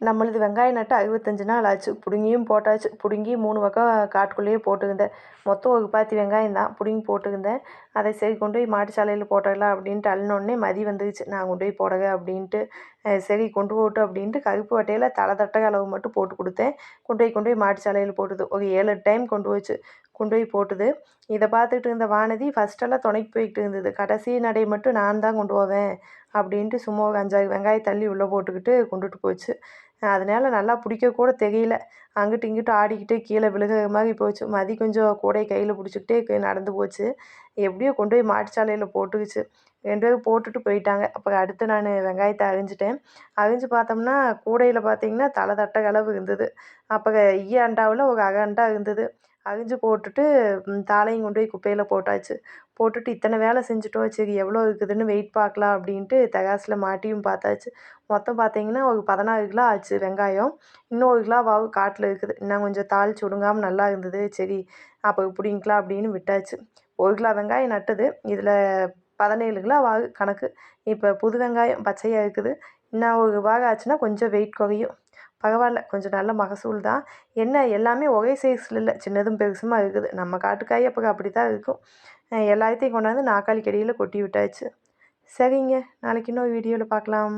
நம்மளது வெங்காயம் நட்டு அறுபத்தஞ்சு நாள் ஆச்சு. பிடுங்கியும் போட்டாச்சு. பிடுங்கி மூணு பக்கம் காட்டுக்குள்ளேயே போட்டுருந்தேன் மொத்தம் ஒரு பாத்தி வெங்காயம் தான். பிடுங்கி போட்டுருந்தேன் அதை சரி கொண்டு போய் மாட்டு சாலையில் போட்டுடலாம் அப்படின்ட்டு அள்ளினோடனே மதி வந்துருச்சு. நான் கொண்டு போய் போடுங்க அப்படின்ட்டு சரி கொண்டு போட்டு அப்படின்ட்டு கருப்பு வட்டையில் தலை தட்டக அளவு மட்டும் போட்டு கொடுத்தேன். கொண்டு போய் கொண்டு போய் மாட்டு சாலையில் போட்டுது. ஒரு ஏழு டைம் கொண்டு போச்சு. கொண்டு போய் போட்டுது. இதை பார்த்துக்கிட்டு இருந்த வானதி ஃபஸ்ட்டெல்லாம் துணைக்கு போய்கிட்டு இருந்தது. கடைசி நடை மட்டும் நான் தான் கொண்டு போவேன் அப்படின்ட்டு சும்மா ஒரு அஞ்சாறு வெங்காயம் தள்ளி உள்ளே போட்டுக்கிட்டு கொண்டுட்டு போச்சு. அதனால் நல்லா பிடிக்க கூட தெரியல. அங்கிட்டு இங்கிட்டு ஆடிக்கிட்டு கீழே விழுகிற மாதிரி போச்சு. மதி கொஞ்சம் கூடையை கையில் பிடிச்சிக்கிட்டே நடந்து போச்சு. எப்படியோ கொண்டு போய் மாட்டுச்சாலையில் போட்டுக்குச்சு. ரெண்டு பேரும் போட்டுட்டு போயிட்டாங்க. அப்போ அடுத்து நான் வெங்காயத்தை அரிஞ்சிட்டேன். அரிஞ்சு பார்த்தோம்னா கூடையில் பார்த்தீங்கன்னா தலை தட்ட அளவு இருந்தது. அப்போ ஈய அண்டாவில் ஒரு அக அண்டா இருந்தது. அரிஞ்சு போட்டுட்டு ம், தாளையும் கொண்டு போய் குப்பையில் போட்டாச்சு. போட்டுட்டு இத்தனை வேலை செஞ்சுட்டோம். சரி எவ்வளோ இருக்குதுன்னு வெயிட் பார்க்கலாம் அப்படின்ட்டு தகாசில் மாட்டியும் பார்த்தாச்சு. மொத்தம் பார்த்தீங்கன்னா ஒரு பதினாறு கிலோ ஆச்சு வெங்காயம். இன்னும் ஒரு கிலோ வாவு காட்டில் இருக்குது. இன்னும் கொஞ்சம் தாளிச்சு விடுங்காமல் நல்லா இருந்தது. சரி அப்போ பிடிங்கிக்கலாம் அப்படின்னு விட்டாச்சு. ஒரு கிலோ வெங்காயம் நட்டது. இதில் பதினேழு கிலோ வாகு கணக்கு. இப்போ புது வெங்காயம் பச்சையாக இருக்குது. இன்னும் ஒரு வாக ஆச்சுன்னா கொஞ்சம் வெயிட் குறையும். பரவாயில்ல கொஞ்சம் நல்ல மகசூல் தான். என்ன எல்லாமே ஒரே சைஸில் இல்லை. சின்னதும் பெருசுமாக இருக்குது. நம்ம காட்டுக்காய் அப்புறம் அப்படி தான் இருக்கும் எல்லாத்தையும் கொண்டாந்து நாக்காளி கடியில் கொட்டி விட்டாச்சு. சரிங்க. நாளைக்கு இன்னொரு வீடியோவில் பார்க்கலாம்.